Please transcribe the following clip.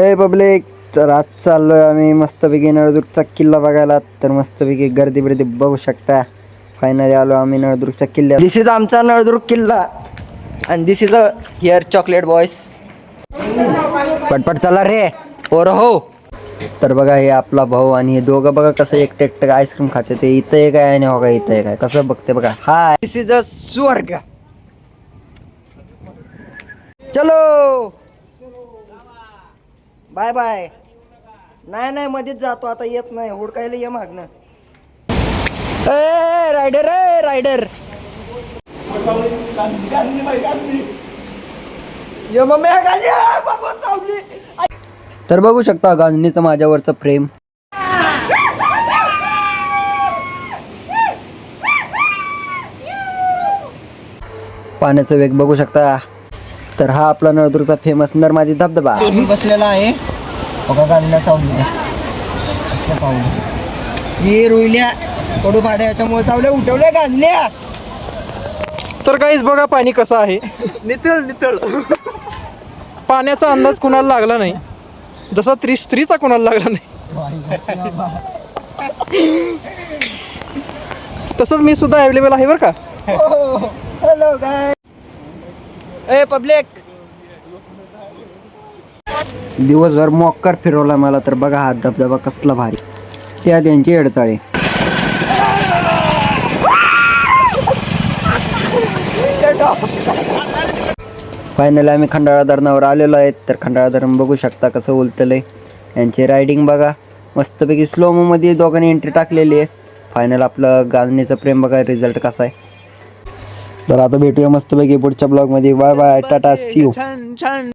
हे पब्लिक तर आज चाललोय आम्ही मस्तपैकी नळदुर्गचा किल्ला बघायला. तर मस्तपैकी गर्दी बिर्दी बघू शकता. फायनली आलो आम्ही नळदुर्गच्या किल्ला दिस इज आमचा नळदुर्ग किल्ला. आणि this is a here chocolate boys पटपट चला रे. ओर हो. तर बघा हे आपला भाऊ आणि हे दोघं बघा कसं एकटे एकटं आईस्क्रीम खाते. ते इथं एक आहे आणि हो का इथं एक आहे कसं बघते बघा. हाय दिस इज अ स्वर्ग. चलो. Bye bye. नाही नाही मध्येच जातो. आता येत नाही. हुडकायला ये मागणं ए रायडर ए रायडर. ये मम्मी हा गांजी, आ, बाबा, चावली. तर बघू शकता गांजणीचं माझ्यावरचं प्रेम. पाण्याचा वेग बघू शकता. तर हा आपला नळदुर्गचा फेमस नरमादी धबधबा. बसलेला आहे. बघा गाडीला सावली सावली? हे रोईल्या कडू भाड्या याच्यामुळे सावल्या उठवल्या गांजल्या तर काहीच बघा पाणी कसं आहे. नितळ नितळ. पाण्याचा अंदाज कुणाला लागला नाही. जसा त्री स्त्रीचा कुणाला लागला नाही. तसंच मी सुद्धा अवेलेबल आहे बरं का? हॅलो काय ए पब्लिक दिवसभर मोक्कर फिरवला मला तर बघा हा धबधबा कसला भारी. त्या त्यांची अडचाळे फायनली आम्ही खंडाळा धरणावर आलेलो आहे तर खंडाळा धरण बघू शकता कसं उलतलंय. यांची रायडिंग बघा मस्तपैकी स्लोमोमध्ये दोघांनी एंट्री टाकलेली आहे. फायनल आपलं गाजणीचं प्रेम बघा रिझल्ट कसा आहे. तर आता भेटूया मस्तपैकी पुढच्या ब्लॉगमध्ये. Bye bye tata see you छान छान.